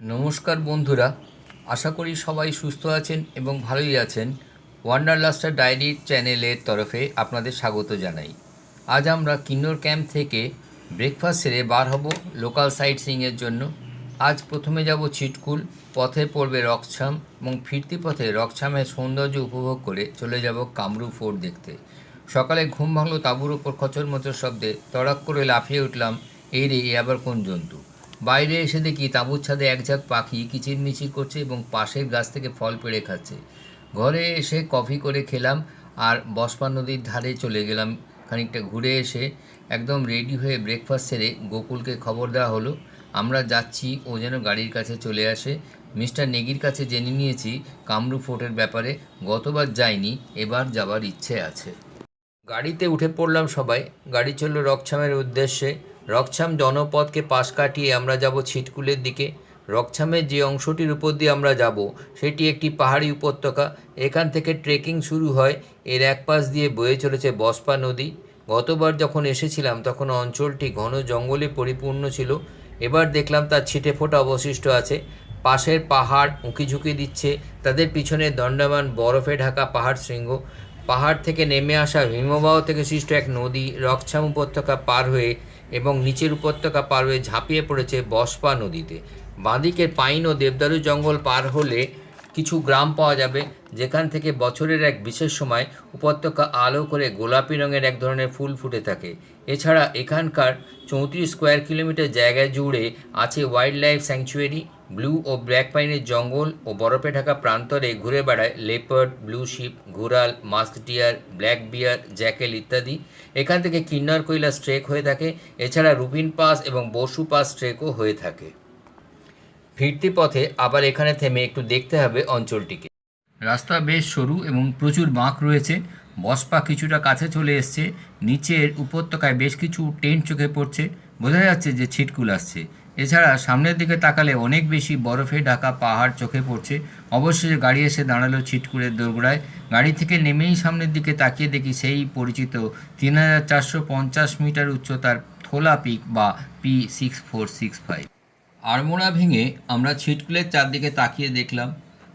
নমস্কার বন্ধুরা, আশা করি সবাই সুস্থ আছেন এবং ভালোই আছেন। ওয়ান্ডারলাস্টার ডায়েরি চ্যানেলের তরফে আপনাদের স্বাগত জানাই। আজ আমরা কিন্নর ক্যাম্প থেকে ব্রেকফাস্ট সেরে বার হব লোকাল সাইট সিংয়ের জন্য। আজ প্রথমে যাব ছিটকুল পথে পড়বে রকছাম এবং ফিরতি পথে রকছামের সৌন্দর্য উপভোগ করে চলে যাব কামরু ফোর্ট দেখতে। সকালে ঘুম ভাঙলো তাঁবুর ওপর খচর মচর শব্দে তড়াক করে লাফিয়ে উঠলাম, এই রে আবার কোন জন্তু? বাইরে এসে দেখি তাঁবুর ছাদে এক ঝাঁক পাখি কিচিরমিচির করছে এবং পাশের গাছ থেকে ফল পেড়ে খাচ্ছে। ঘরে এসে কফি করে খেলাম আর বসপা নদীর ধারে চলে গেলাম। খানিকটা ঘুরে এসে একদম রেডি হয়ে ব্রেকফাস্ট সেরে গোকুলকে খবর দেওয়া হলো, আমরা যাচ্ছি, ও যেন গাড়ির কাছে চলে আসে। মিস্টার নেগির কাছে জেনে নিয়েছি কামরু ফোর্টের ব্যাপারে, গতবার যাইনি, এবার যাবার ইচ্ছে আছে। গাড়িতে উঠে পড়লাম সবাই। গাড়ি চলল রকছামের উদ্দেশ্যে। রকছাম জনপথকে পাশ কাটিয়ে আমরা যাব ছিটকুলের দিকে। রকছামের যে অংশটির উপর দিয়ে আমরা যাব, সেটি একটি পাহাড়ি উপত্যকা। এখান থেকে ট্রেকিং শুরু হয়, এর এক পাশ দিয়ে বয়ে চলেছে বসপা নদী। গতবার যখন এসেছিলাম, তখন অঞ্চলটি ঘন জঙ্গলে পরিপূর্ণ ছিল। এবার দেখলাম তার ছিটে ফোটা অবশিষ্ট আছে। পাশের পাহাড় উঁকি ঝুঁকি দিচ্ছে, তাদের পিছনে দণ্ডায়মান বরফে ঢাকা পাহাড় শৃঙ্গ। পাহাড় থেকে নেমে আসা হিমবাহ থেকে সৃষ্ট এক নদী রকছাম উপত্যকা পার হয়ে এবং নিচের উপত্যকা পার হয়ে ঝাঁপিয়ে পড়েছে বসপা নদীতে। বাঁদিকের পাইন ও দেবদারু জঙ্গল পার হলে কিছু গ্রাম পাওয়া যাবে, যেখান থেকে বছরের এক বিশেষ সময় উপত্যকা আলো করে গোলাপি রঙের এক ধরনের ফুল ফুটে থাকে। এছাড়া এখানকার চৌত্রিশ স্কোয়ার কিলোমিটার জায়গা জুড়ে আছে ওয়াইল্ড লাইফ স্যাংচুয়ারি ব্লু ও ব্ল্যাক পাইনের জঙ্গল ও বরফে ঢাকা প্রান্তরে ঘুরে বেড়ায় leopard blue sheep goral musk deer black bear jackal ইত্যাদি। এখান থেকে কিন্নর কৈলা স্ট্রেক হয়ে থাকে, এছাড়া রুবিন পাস এবং বসু পাস ট্রেকও হয়ে থাকে। ফিরতি পথে আবার এখানে থেমে একটু দেখতে হবে অঞ্চলটিকে। রাস্তা বেশ সরু এবং প্রচুর বাঁক রয়েছে। বসপা কিছুটা কাছে চলে এসছে। নিচের উপত্যকায় বেশ কিছু টেন্ট চোখে পড়ছে। বোঝা যাচ্ছে যে ছিটকুল আসছে। এছাড়া সামনের দিকে তাকালে অনেক বেশি বরফে ঢাকা পাহাড় চোখে পড়ছে। অবশেষে গাড়ি এসে দাঁড়াল ছিটকুলের দোরগোড়ায়। গাড়ি থেকে নেমেই সামনের দিকে তাকিয়ে দেখি সেই পরিচিত তিন হাজার চারশো পঞ্চাশ মিটার উচ্চতার থোলা পিক বা P six four six five. আড়মোড়া ভেঙে আমরা ছিটকুলের চারদিকে তাকিয়ে দেখলাম,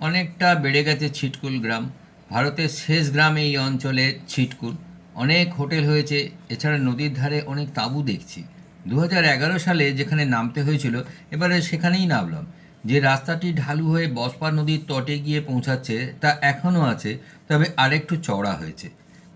অনেকটা বেড়ে গেছে ছিটকুল গ্রাম। ভারতের শেষ গ্রাম এই অঞ্চলে ছিটকুল। অনেক হোটেল হয়েছে, এছাড়া নদীর ধারে অনেক তাঁবু দেখছি। দু হাজার এগারো সালে যেখানে নামতে হয়েছিল, এবারে সেখানেই নামলাম। যে রাস্তাটি ঢালু হয়ে বসপা নদীর তটে গিয়ে পৌঁছাচ্ছে, তা এখনও আছে, তবে আরেকটু চওড়া হয়েছে।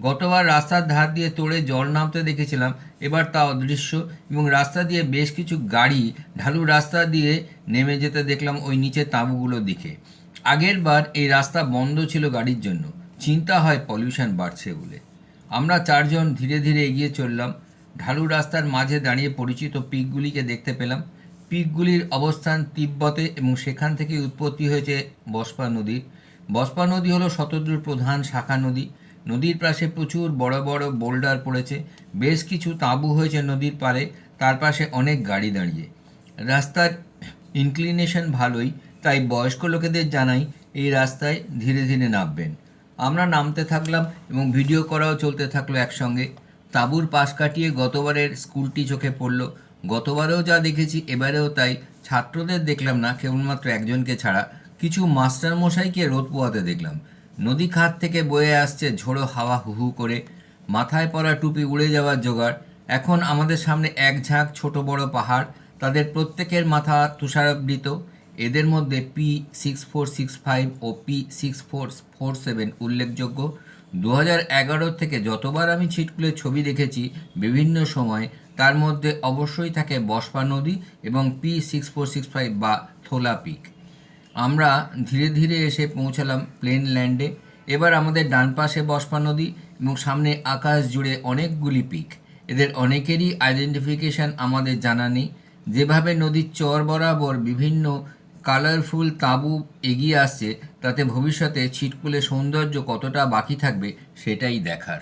গতবার রাস্তার ধার দিয়ে তোড়ে জল নামতে দেখেছিলাম। এবার তা অদৃশ্য এবং রাস্তা দিয়ে বেশ কিছু গাড়ি ঢালু রাস্তা দিয়ে নেমে যেতে দেখলাম ওই নিচে তাঁবুগুলোর দিকে। আগের বার এই রাস্তা বন্ধ ছিল গাড়ির জন্য। চিন্তা হয় পলিউশন বাড়ছে বলে। আমরা চারজন ধীরে ধীরে এগিয়ে চললাম। ঢালু রাস্তার মাঝে দাঁড়িয়ে পরিচিত পিকগুলিকে দেখতে পেলাম। পিকগুলির অবস্থান তিব্বতে এবং সেখান থেকে উৎপত্তি হয়েছে বসপা নদীর। বসপা নদী হলো শতদ্রুর প্রধান শাখা নদী। নদীর পাশে প্রচুর বড় বড় বোল্ডার পড়েছে। বেশ কিছু তাঁবু হয়েছে নদীর পাড়ে, তার পাশে অনেক গাড়ি দাঁড়িয়ে। রাস্তার ইনক্লিনেশন ভালোই, তাই বয়স্ক লোকেদের জানাই এই রাস্তায় ধীরে ধীরে নামবেন। আমরা নামতে থাকলাম এবং ভিডিও করাও চলতে থাকল একসঙ্গে। তাঁবুর পাশ কাটিয়ে গতবারের স্কুলটি চোখে পড়ল। গতবারেও যা দেখেছি, এবারেও তাই। ছাত্রদের দেখলাম না, কেবলমাত্র একজনকে ছাড়া। কিছু মাস্টারমশাইকে রোদ পোয়াতে দেখলাম। নদী খাত থেকে বয়ে আসছে ঝোড়ো হাওয়া হু হু করে। মাথায় পরা টুপি উড়ে যাওয়ার জোগাড়। এখন আমাদের সামনে এক ঝাঁক ছোট বড় পাহাড়। তাদের প্রত্যেকের মাথা তুষারাবৃত। এদের মধ্যে P six four six five ও P six four four seven উল্লেখযোগ্য। দু এগারো থেকে যতবার আমি ছিটকুলের ছবি দেখেছি বিভিন্ন সময়, তার মধ্যে অবশ্যই থাকে বসপা নদী এবং P six four six five বা থোলা পিক। আমরা ধীরে ধীরে এসে পৌঁছালাম প্লেন ল্যান্ডে। এবার আমাদের ডান পাশে বসপা নদী এবং সামনে আকাশ জুড়ে অনেকগুলি পিক। এদের অনেকেরই আইডেন্টিফিকেশন আমাদের জানা নেই। যেভাবে নদীর চর বরাবর বিভিন্ন কালারফুল তাঁবু এগিয়ে আসছে, তাতে ভবিষ্যতে ছিটকুলে সৌন্দর্য কতটা বাকি থাকবে সেটাই দেখার।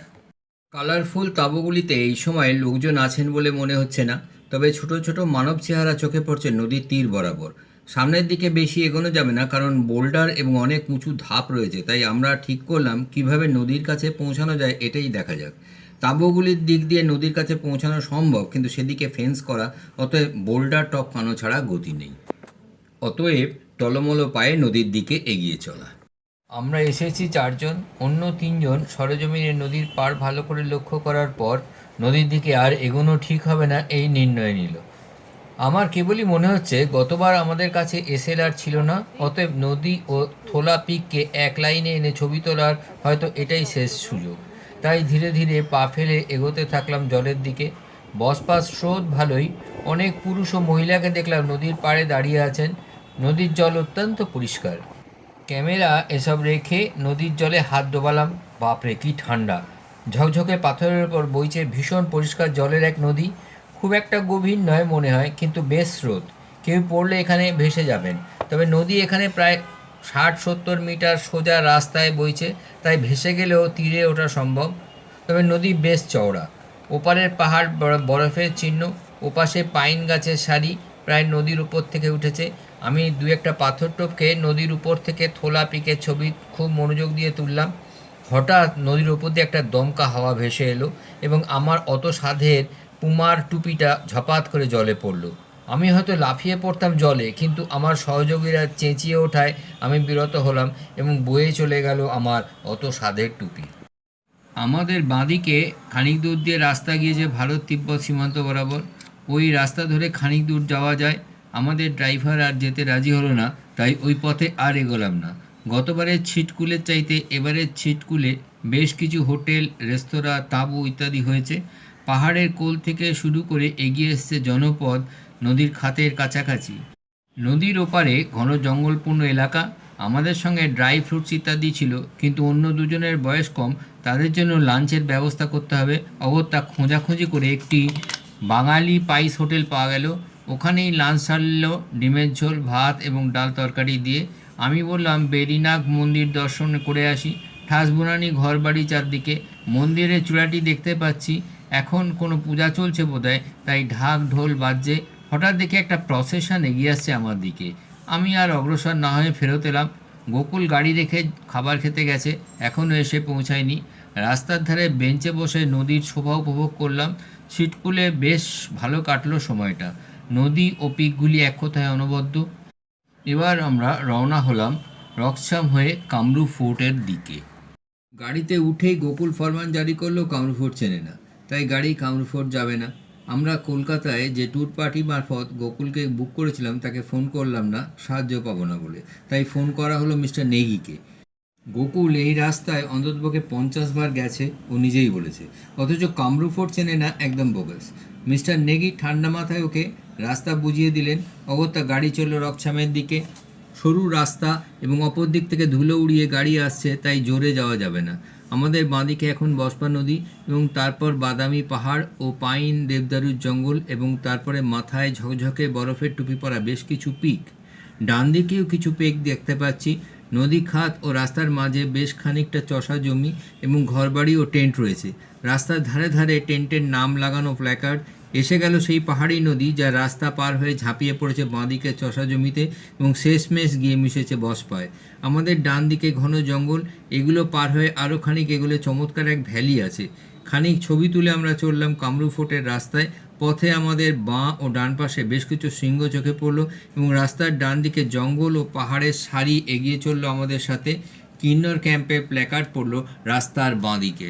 কালারফুল তাঁবুগুলিতে এই সময় লোকজন আছেন বলে মনে হচ্ছে না, তবে ছোট ছোট মানব চেহারা চোখে পড়ছে নদীর তীর বরাবর। সামনের দিকে বেশি এগোনো যাবে না, কারণ বোল্ডার এবং অনেক উঁচু ধাপ রয়েছে। তাই আমরা ঠিক করলাম কীভাবে নদীর কাছে পৌঁছানো যায় এটাই দেখা যাক। তাঁবুগুলির দিক দিয়ে নদীর কাছে পৌঁছানো সম্ভব, কিন্তু সেদিকে ফেন্স করা, অতএব বোল্ডার টপকানো ছাড়া গতি নেই। অতএব টলমল পায়ে নদীর দিকে এগিয়ে চলা। আমরা এসেছি চারজন, অন্য তিনজন সরজমিনে নদীর পার ভালো করে লক্ষ্য করার পর নদীর দিকে আর এগোনো ঠিক হবে না, এই নির্ণয় নিল। আমার কেবলই মনে হচ্ছে, গতবার আমাদের কাছে এসএলআর ছিল না, অতএব নদী ও থোলা পিককে এক লাইনে এনে ছবি তোলার হয়তো এটাই শেষ সুযোগ। তাই ধীরে ধীরে পা ফেলে এগোতে থাকলাম জলের দিকে। বসপাস স্রোত ভালোই, অনেক পুরুষ ও মহিলাকে দেখলাম নদীর পাড়ে দাঁড়িয়ে আছেন। নদীর জল অত্যন্ত পরিষ্কার। ক্যামেরা এসব রেখে নদীর জলে হাত ডোবালাম। বাপরে, কি ঠান্ডা! ঝকঝকে পাথরের উপর বইছে ভীষণ পরিষ্কার জলের এক নদী। খুব একটা গভীর নয় মনে হয়, কিন্তু বেশ স্রোত। কেউ পড়লে এখানে ভেসে যাবেন। তবে নদী এখানে প্রায় ষাট সত্তর মিটার সোজা রাস্তায় বইছে, তাই ভেসে গেলেও তীরে ওঠা সম্ভব। তবে নদী বেশ চওড়া। ওপারের পাহাড় বর- বরফের চিহ্ন, ওপাশে পাইন গাছের সারি প্রায় নদীর উপর থেকে উঠেছে। আমি দু একটা পাথর টপকে নদীর উপর থেকে থোলা পিকের ছবি খুব মনোযোগ দিয়ে তুললাম। হঠাৎ নদীর উপর দিয়ে একটা দমকা হাওয়া ভেসে এলো এবং আমার অত সাধের পুমার টুপিটা ঝপাত করে জলে পড়ল। আমি হয়তো লাফিয়ে পড়তাম জলে, কিন্তু আমার সহযোগীরা চেঁচিয়ে ওঠায় আমি বিরত হলাম এবং বয়ে চলে গেল আমার অত সাধের টুপি। আমাদের বাঁদিকে খানিক দূর দিয়ে রাস্তা গিয়েছে ভারত তিব্বত সীমান্ত বরাবর। ওই রাস্তা ধরে খানিক দূর যাওয়া যায়। আমাদের ড্রাইভার আর যেতে রাজি হলো না, তাই ওই পথে আর এগোলাম না। গতবারের ছিটকুলের চাইতে এবারের ছিটকুলে বেশ কিছু হোটেল, রেস্তোরাঁ, তাঁবু ইত্যাদি হয়েছে। পাহাড়ের কোল থেকে শুরু করে এগিয়ে এসছে জনপদ নদীর খাতের কাছাকাছি। নদীর ওপারে ঘন জঙ্গলপূর্ণ এলাকা, আমাদের সঙ্গে ড্রাই ফ্রুটস ইত্যাদি ছিল, কিন্তু অন্য দুজনের বয়স কম, তাদের জন্য লাঞ্চের ব্যবস্থা করতে হবে। অগত্যা খোঁজাখুঁজি করে একটি বাঙালি পাইস হোটেল পাওয়া গেল। ওখানেই লাঞ্চ সারল ডিমের ঝোল, ভাত এবং ডাল তরকারি দিয়ে। আমি বললাম, বেরিনাগ মন্দির দর্শন করে আসি। ঠাসবুনানি ঘর বাড়ি চারদিকে। মন্দিরের চূড়াটি দেখতে পাচ্ছি। এখন কোনো পূজা চলছে বোধহয়, তাই ঢাক ঢোল বাজছে। হঠাৎ দেখে একটা প্রসেশন এগিয়ে আসছে আমার দিকে। আমি আর অগ্রসর না হয়ে ফেরত এলাম। গোকুল গাড়ি রেখে খাবার খেতে গেছে, এখনও এসে পৌঁছায়নি। রাস্তার ধারে বেঞ্চে বসে নদীর শোভা উপভোগ করলাম। ছিটকুলে বেশ ভালো কাটলো সময়টা। নদী ও পিকগুলি এক কথায় অনবদ্য। এবার আমরা রওনা হলাম রকসাম হয়ে কামরু ফোর্টের দিকে। গাড়িতে উঠেই গোকুল ফরমান জারি করল কামরু ফোর্ট চেনে না। তাই গাড়ি কামরু ফোর্ট যাবে না। আমরা কলকাতায় যে ট্যুর পার্টি মারফত গোকুলকে বুক করেছিলাম, তাকে ফোন করলাম না, সাহায্য পাবো না বলে। তাই ফোন করা হলো মিস্টার নেগিকে। গোকুল এই রাস্তায় অন্ততপক্ষে পঞ্চাশ বার গেছে, ও নিজেই বলেছে। অথচ কামরু ফোর্ট চেনে না, একদম বোগাস মিস্টার নেগি ঠান্ডা মাথায় ওকে রাস্তা বুঝিয়ে দিলেন। অগত্যা গাড়ি চলল রকছামের দিকে। সরু রাস্তা এবং অপর দিক থেকে ধুলো উড়িয়ে গাড়ি আসছে, তাই জোরে যাওয়া যাবে না। আমাদের বাঁদিকে এখন বসপা নদী এবং তারপর বাদামি পাহাড় ও পাইন দেবদারুর জঙ্গল এবং তারপরে মাথায় ঝকঝকে বরফের টুপি পরা বেশ কিছু পিক। ডান দিকেও কিছু পেক দেখতে পাচ্ছি। নদী খাত ও রাস্তার মাঝে বেশ খানিকটা চষা জমি এবং ঘরবাড়ি ও টেন্ট রয়েছে। রাস্তার ধারে ধারে টেন্টের নাম লাগানো প্ল্যাকার্ড এসে গেল সেই পাহাড়ি নদী যা রাস্তা পার হয়ে ঝাঁপিয়ে পড়েছে বাঁদিকে চষা জমিতে এবং শেষমেশ গিয়ে মিশেছে বসপায় আমাদের ডান দিকে ঘন জঙ্গল, এগুলো পার হয়ে আরও খানিক এগুলো চমৎকার এক ভ্যালি আছে। খানিক ছবি তুলে আমরা চললাম কামরু ফোর্টের রাস্তায়। পথে আমাদের বাঁ ও ডান পাশে বেশ কিছু সিংহ চোখে পড়ল এবং রাস্তার ডান দিকে জঙ্গল ও পাহাড়ের সারি এগিয়ে চলল আমাদের সাথে। কিন্নর ক্যাম্পের প্ল্যাকার্ড পড়ল রাস্তার বাঁ দিকে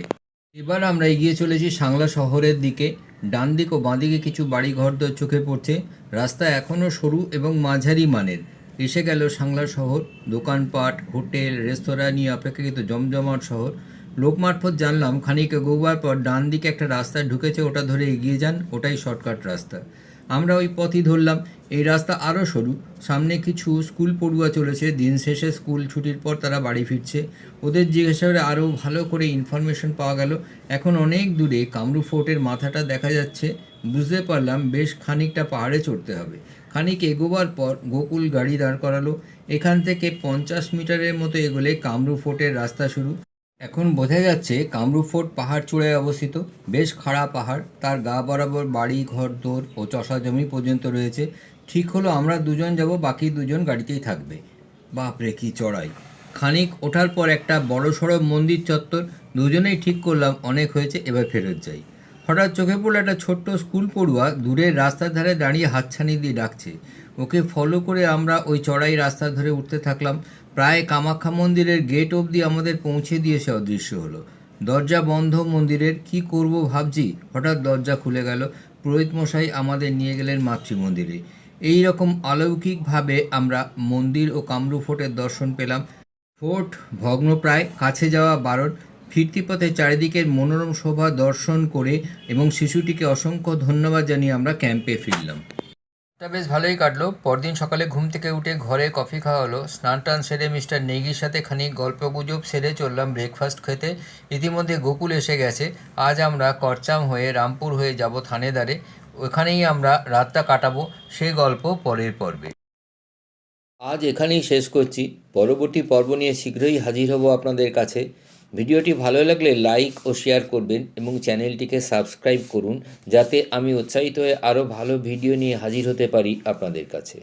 এবার আমরা এগিয়ে চলেছি সাংলা শহরের দিকে। ডান দিক ও বাঁদিকে কিছু বাড়ি ঘরদর চোখে পড়ছে। রাস্তা এখনও সরু এবং মাঝারি মানের। এসে গেল সাংলা শহর, দোকানপাট, হোটেল, রেস্তোরাঁ নিয়ে অপেক্ষাকৃত জমজমাট শহর। লোক মারফত জানলাম, খানিক গোবার পর ডান দিকে একটা রাস্তায় ঢুকেছে, ওটা ধরে এগিয়ে যান, ওটাই শর্টকাট রাস্তা। আমরা ওই পথই ধরলাম। এই রাস্তা আরও সরু। সামনে কিছু স্কুল পড়ুয়া চলেছে। দিন শেষে স্কুল ছুটির পর তারা বাড়ি ফিরছে। ওদের জিজ্ঞাসা করে আরও ভালো করে ইনফরমেশন পাওয়া গেল। এখন অনেক দূরে কামরু ফোর্টের মাথাটা দেখা যাচ্ছে। বুঝতে পারলাম বেশ খানিকটা পাহাড়ে চড়তে হবে। খানিক এগোবার পর গোকুল গাড়ি দাঁড় করালো। এখান থেকে পঞ্চাশ মিটারের মতো এগোলে কামরু ফোর্টের রাস্তা শুরু। এখন বোঝা যাচ্ছে কামরূপ ফোর্ট পাহাড় চূড়ায় অবস্থিত। বেশ খাড়া পাহাড়, তার গা বরাবর বাড়ি, ঘর, দোর ও চষা জমি পর্যন্ত রয়েছে। ঠিক হলো আমরা দুজন যাব, বাকি দুজন গাড়িতেই থাকবে। বাপরে, কি চড়াই। খানিক ওঠার পর একটা বড়সড় মন্দির চত্বর, দুজনেই ঠিক করলাম, অনেক হয়েছে, এবার ফেরত যাই। হঠাৎ চোখে পড়ল একটা ছোট্ট স্কুল পড়ুয়া দূরের রাস্তার ধারে দাঁড়িয়ে হাতছানি দিয়ে ডাকছে। ওকে ফলো করে আমরা ওই চড়াই রাস্তা ধরে উঠতে থাকলাম। প্রায় কামাখ্যা মন্দিরের গেট অবধি আমাদের পৌঁছে দিয়ে সে অদৃশ্য হলো। দরজা বন্ধ, মন্দিরের কি করব ভাবছি। হঠাৎ দরজা খুলে গেল। পুরোহিত মশাই আমাদের নিয়ে গেলেন মাতৃ মন্দিরে এই রকম অলৌকিকভাবে আমরা মন্দির ও কামরু ফোর্টের দর্শন পেলাম। ফোর্ট, ভগ্নপ্রায়, কাছে যাওয়া বারণ ফিরতি পথে চারিদিকের মনোরম শোভা দর্শন করে এবং শিশুটিকে অসংখ্য ধন্যবাদ জানিয়ে আমরা ক্যাম্পে ফিরলাম। তা বেশ ভালোই কাটলো। পরদিন সকালে ঘুম থেকে উঠে ঘরে কফি খাওয়া হলো। স্নান টান সেরে মিস্টার নেগির সাথে খানিক গল্প গুজব সেরে চললাম ব্রেকফাস্ট খেতে। ইতিমধ্যে গোকুল এসে গেছে। আজ আমরা করচাম হয়ে রামপুর হয়ে যাব থানেদারে। ওখানেই আমরা রাতটা কাটাবো। সেই গল্প পরের পর্বে। আজ এখানেই শেষ করছি। পরবর্তী পর্ব নিয়ে শীঘ্রই হাজির হব আপনাদের কাছে। ভিডিওটি ভালো লাগলে লাইক ও শেয়ার করবেন এবং চ্যানেলটিকে সাবস্ক্রাইব করুন, যাতে আমি উৎসাহিত হয়ে আরও ভালো ভিডিও নিয়ে হাজির হতে পারি আপনাদের কাছে।